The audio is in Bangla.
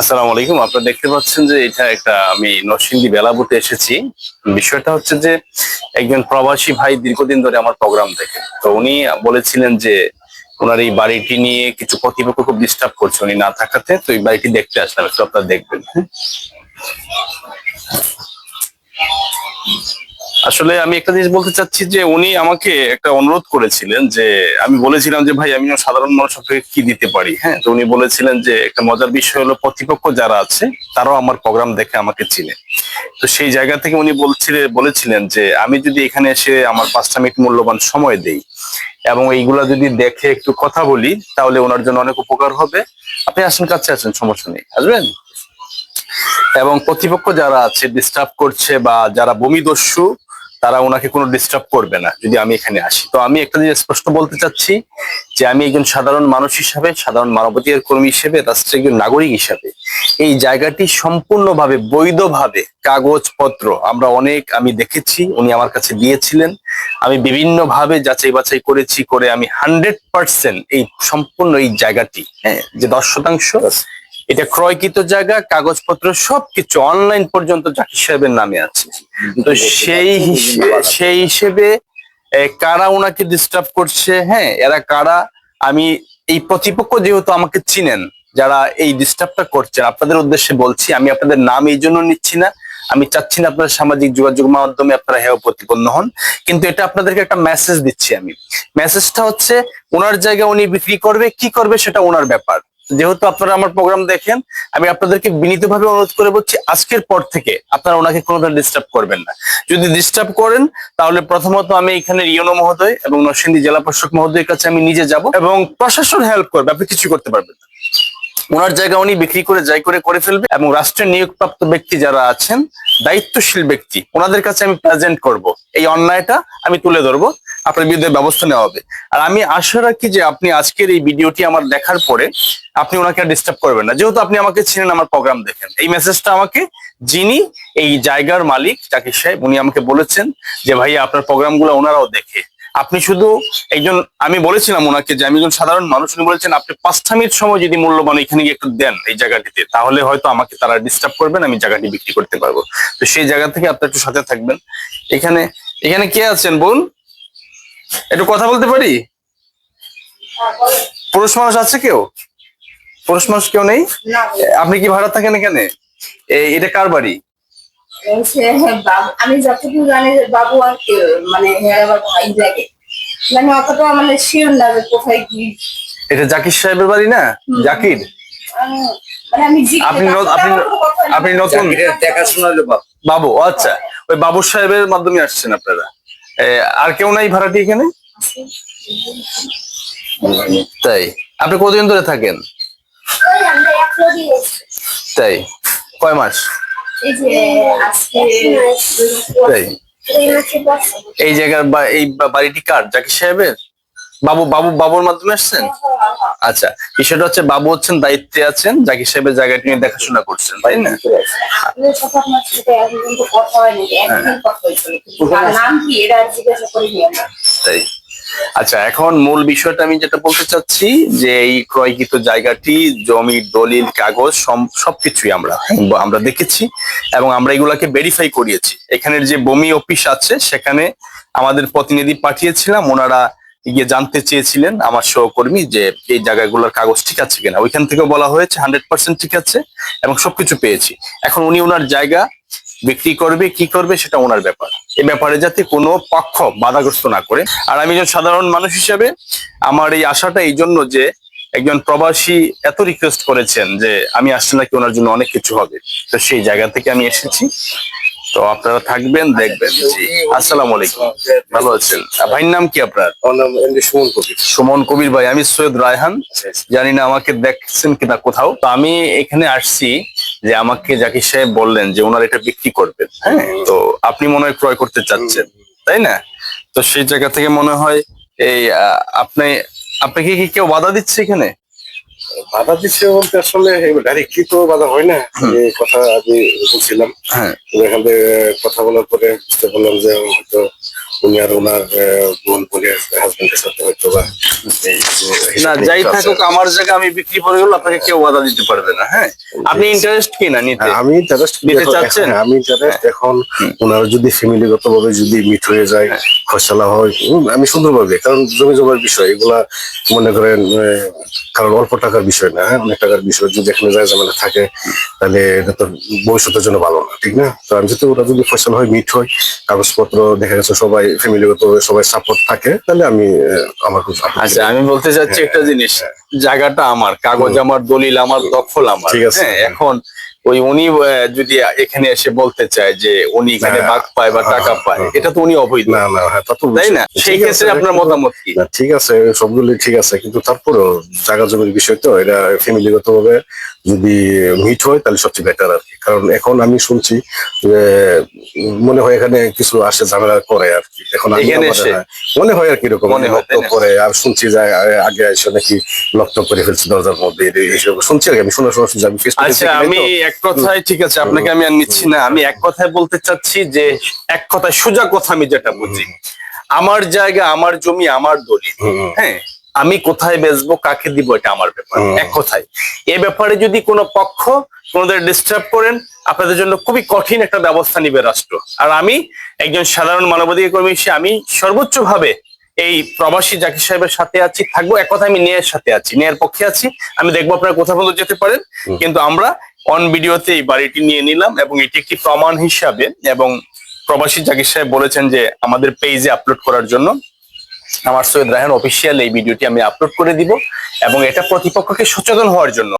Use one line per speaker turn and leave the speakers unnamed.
আসসালামু আলাইকুম। আপনারা দেখতে পাচ্ছেন যে এটা একটা আমি নরসিংদী বেলাবুতে এসেছি। বিষয়টা হচ্ছে যে একজন প্রবাসী ভাই দীর্ঘদিন ধরে আমার প্রোগ্রাম দেখে। তো উনি বলেছিলেন যে ওনার এই বাড়িটি নিয়ে কিছু কর্তৃপক্ষ খুব ডিস্টার্ব করছে উনি না থাকাতে। তো এই বাড়িটি দেখতে আসলাম, একটু আপনারা দেখবেন হ্যাঁ? আসলে আমি একটা জিনিস বলতে চাচ্ছি যে উনি আমাকে একটা অনুরোধ করেছিলেন যে আমি বলেছিলাম যে, ভাই, আমি সাধারণ মানুষ, আপনাকে কি দিতে পারি? হ্যাঁ তো উনি বলেছিলেন যে, একটা মজার বিষয় হলো প্রতিপক্ষ যারা আছে, তারাও আমার প্রোগ্রাম দেখে আমাকে চিনে। তো সেই জায়গা থেকে উনি বলছিলেন বলেছিলেন যে, আমি যদি এখানে এসে আমার পাঁচটা মিনিট মূল্যবান সময় দেই এবং এইগুলা যদি দেখে একটু কথা বলি, তাহলে ওনার জন্য অনেক উপকার হবে। আপনি আসেন, কাছে আছেন সমস্যা নেই। আসবেন? এবং প্রতিপক্ষ যারা আছে ডিস্টার্ব করছে বা যারা বমিদস্যু তারা ওনাকে কোনো ডিস্টার্ব করবে না, যদি আমি এখানে আসি। তো আমি একটা জিনিস স্পষ্ট বলতে চাচ্ছি, যে আমি একজন সাধারণ মানুষ হিসাবে, সাধারণ মানবাধিকার কর্মী হিসেবে, রাষ্ট্রের একজন নাগরিক হিসাবে, এই জায়গাটি সম্পূর্ণভাবে, বৈধভাবে কাগজপত্র আমরা অনেক আমি দেখেছি, উনি আমার কাছে দিয়েছিলেন। আমি বিভিন্ন ভাবে যাচাই বাছাই করেছি করে আমি হান্ড্রেড পার্সেন্ট এই সম্পূর্ণ এই জায়গাটি হ্যাঁ যে দশ শতাংশ এটা ক্রয়কৃত জায়গা কাগজপত্র সবকিছু অনলাইন পর্যন্ত জাকির সাহেবের নামে আছে। তো সেই সেই হিসেবে কারা ওনাকে ডিস্টার্ব করছে? হ্যাঁ এরা কারা? আমি এই প্রতিপক্ষ যেহেতু আমাকে চিনেন যারা এই ডিস্টার্বটা করছেন আপনাদের উদ্দেশ্যে বলছি আমি আপনাদের নাম এই জন্য নিচ্ছি না। আমি চাচ্ছি না আপনারা সামাজিক যোগাযোগ মাধ্যমে আপনারা হেয় প্রতিপন্ন হন। কিন্তু এটা আপনাদেরকে একটা মেসেজ দিচ্ছি আমি। মেসেজটা হচ্ছে ওনার জায়গা উনি বিক্রি করবে কি করবে সেটা ওনার ব্যাপার। যেহেতু আপনারা আমার প্রোগ্রাম দেখেন, আমি আপনাদেরকে বিনীতভাবে অনুরোধ করে বলছি, আজকের পর থেকে আপনারা ওনাকে কোনো ধরনের ডিস্টার্ব করবেন না। যদি ডিস্টার্ব করেন, তাহলে প্রথমত আমি এখানে ইয়নো মহোদয় এবং নরসিংদী জেলা প্রশাসক মহোদয়ের কাছে আমি নিজে যাব এবং প্রশাসন হেল্প করবে, আপনি কিছু করতে পারবেন না। ওনার জায়গা উনি বিক্রি করে, যাই করে করে ফেলবে এবং রাষ্ট্রের নিয়োগপ্রাপ্ত ব্যক্তি যারা আছেন, দায়িত্বশীল ব্যক্তি, ওনাদের কাছে আমি প্রেজেন্ট করব। এই অন্যায়টা আমি তুলে ধরবো। আপনার বিরুদ্ধে ব্যবস্থা নেওয়া হবে। আর আমি আশা রাখি যে আপনি আজকের এই ভিডিওটি আমার দেখার পরে আপনি ওনাকে আর ডিস্টার্ব করবেন না। যেহেতু আপনি আমাকে চিনেন, আমার প্রোগ্রাম দেখেন। এই মেসেজটা আমাকে যিনি এই জায়গার মালিক জাকির সাহেব উনি আমাকে বলেছেন যে ভাইয়া আপনার প্রোগ্রামগুলো ওনারাও দেখে। আপনি শুধু একজন, আমি বলেছিলাম ওনাকে যে, আমি একজন সাধারণ মানুষ, উনি বলেছেন, আপনি পাঁচটা মিনিট সময় যদি মূল্যবান এখানে গিয়ে একটু দেন এই জায়গাটিতে, তাহলে হয়তো আমাকে তারা ডিস্টার্ব করবেন, আমি জায়গাটি বিক্রি করতে পারব। তো সেই জায়গা থেকে আপনি একটু সাথে থাকবেন। এখানে এখানে কে আছেন? বোন একটু কথা বলতে পারি? পুরুষ মানুষ আছে কেউ? পুরুষ মানুষ কেউ নেই? আপনি কি ভাড়া থাকেন এখানে? এটা কার বাড়ি?
বাবু আমি যতটুকু জানি যে বাবু আর মানে হ্যাঁ আমার ভাই লাগে মানে অতটা মানে শিওর না যে কোথায় কি।
এটা জাকির সাহেবের বাড়ি না? জাকির? আপনি আপনি নতুন বাবু। আচ্ছা। ওই বাবু সাহেবের মাধ্যমে আসছেন আপনারা? আর কেউ নাই ভাড়াটি এখানে? তাই। আপনি কতদিন ধরে থাকেন?
ওই আমরা এক লগে এসেছি।
তাই। কয় মাস?
এই
তাই।
এই মাসে বসে।
এই জায়গার বা- এই বাড়িটি কার? জাকির সাহেবের? বাবু বাবু বাবুর মাধ্যমে আসছেন? আচ্ছা বিষয়টা হচ্ছে বাবু হচ্ছেন দায়িত্বে আছেন জাকির সাহেবের জায়গাটি নিয়ে দেখাশোনা করছেন তাই না? তাই। আচ্ছা এখন মূল বিষয়টা আমি যেটা বলতে চাচ্ছি যে এই ক্রয়কৃত জায়গাটি জমি দলিল কাগজ সবকিছুই আমরা আমরা দেখেছি এবং আমরা এগুলাকে ভেরিফাই করিয়েছি। এখানের যে বমি অফিস আছে সেখানে আমাদের প্রতিনিধি পাঠিয়েছিলাম ওনারা গিয়ে জানতে চেয়েছিলেন আমার সহকর্মী যে এই জায়গাগুলোর কাগজ ঠিক আছে কিনা। ওইখান থেকে বলা হয়েছে হান্ড্রেড পার্সেন্ট ঠিক আছে এবং সবকিছু পেয়েছি। এখন উনি ওনার জায়গা, বিক্রি করবে, কি করবে সেটা ওনার ব্যাপার। এই ব্যাপারে যাতে কোনো পক্ষ বাধাগ্রস্ত না করে। আর আমি একজন সাধারণ মানুষ হিসেবে আমার এই আশাটা এই জন্য যে একজন প্রবাসী এত রিকোয়েস্ট করেছেন যে আমি আসলে নাকি ওনার জন্য অনেক কিছু হবে। তো সেই জায়গা থেকে আমি এসেছি। তো আপনারা থাকবেন দেখবেন জি। আসসালামু আলাইকুম। ভালো আছেন? ভাইয়ের নাম কি আপনার?
সুমন কবির।
সুমন কবির ভাই আমি সৈয়দ রায়হান। জানি না আমাকে দেখছেন কিনা কোথাও। তো আমি এখানে আসছি যে আমাকে জাকির সাহেব বললেন যে ওনার এটা বিক্রি করবেন হ্যাঁ? তো আপনি মনে হয় ক্রয় করতে চাচ্ছেন তাই না? তো সেই জায়গা থেকে মনে হয় এই আপনি আপনাকে কি কেউ বাধা দিচ্ছে এখানে?
বাধা দিচ্ছে বলতে আসলে ডাইরেক্টলি তো বাধা হয় না। যে কথা আমি বলছিলাম।
হ্যাঁ।
এখান থেকে কথা বলার পরে বুঝতে পারলাম যে হয়তো উনি আর ওনার বোন বোনের হাজবেন্ডের সাথে হয়তো বা
না যাই থাকুক আমার জায়গায় আমি বিক্রি করে গেলে আপনাকে কেউ বাধা দিতে পারবে না হ্যাঁ? আপনি ইন্টারেস্ট কি না নিতে?
হ্যাঁ, আমি ইন্টারেস্ট
নিতে চাচ্ছেন?
আমি ইন্টারেস্ট এখন ওনারা যদি ফ্যামিলিগত ভাবে যদি মিট হয়ে যায়
হ্যাঁ।
ফসলা হয় আমি সুন্দরভাবে কারণ জমি জমার বিষয় এগুলা মনে করেন কারণ অল্প টাকার বিষয় না হ্যাঁ, অনেক টাকার বিষয় যদি এখানে যায় ঝামেলা থাকে তাহলে এটা তো ভবিষ্যতের জন্য ভালো না ঠিক না? তো আমি যদি ওরা যদি ফসল হয় মিট হয় কাগজপত্র দেখা গেছে সবাই ফ্যামিলিগত সবাই সাপোর্ট থাকে তাহলে আমি আমার খুব
আচ্ছা আমি বলতে চাচ্ছি একটা জিনিস জায়গাটা আমার কাগজ আমার দলিল আমার দখল আমার।
ঠিক আছে।
হ্যাঁ এখন ওই উনি যদি এখানে এসে বলতে চায় যে উনি এখানে বাঘ পায় বা টাকা
হ্যাঁ,
পায়
হ্যাঁ,
এটা তো উনি অবৈধ।
না না হ্যাঁ
তাই না? সেই ক্ষেত্রে আপনার মতামত কি?
ঠিক আছে সবগুলো ঠিক আছে কিন্তু তারপরেও জায়গা জমির বিষয় তো এটা ফ্যামিলিগত ভাবে যদি মিট হয় তাহলে সবচেয়ে বেটার আর কি। কারণ এখন আমি শুনছি যে মনে হয় এখানে কিছু আসে ঝামেলা করে আর কি। এখন? হ্যাঁ, মনে হয় আর কি এরকম
না?
করে। আর শুনছি যে আগে এসে নাকি লকটক করে ফেলছে দরজার মধ্যে শুনছি আর কি আমি শোনা শোনা শুনছি আমি
আচ্ছা আমি এক কথায় ঠিক আছে আপনাকে আমি আর নিচ্ছি না। আমি এক কথায় বলতে চাচ্ছি যে এক কথায় সোজা কথা আমি যেটা বুঝি। আমার জায়গা আমার জমি আমার দলিল। হ্যাঁ আমি কোথায় বেচবো কাকে দিব এটা আমার ব্যাপার। এক কথায়। এ ব্যাপারে যদি কোনো পক্ষ কোনোদের ডিস্টার্ব করেন আপনাদের জন্য খুবই কঠিন একটা ব্যবস্থা নিবে রাষ্ট্র। আর আমি একজন সাধারণ মানবাধিকার কর্মী হিসেবে আমি সর্বোচ্চ ভাবে এই প্রবাসী জাকির সাহেবের সাথে আছি থাকব। এক কথা আমি ন্যায়ের সাথে আছি ন্যায়ের পক্ষে আছি। আমি দেখব আপনারা কোথাও পর্যন্ত যেতে পারেন। কিন্তু আমরা অন ভিডিওতে এই বাড়িটি নিয়ে নিলাম এবং এটি একটি প্রমাণ হিসাবে এবং প্রবাসী জাকির সাহেব বলেছেন যে আমাদের পেজে আপলোড করার জন্য আমার সৈয়দ রায়হান অফিসিয়াল এই ভিডিওটি আমি আপলোড করে দিব এবং এটা প্রতিপক্ষকে সচেতন হওয়ার জন্য।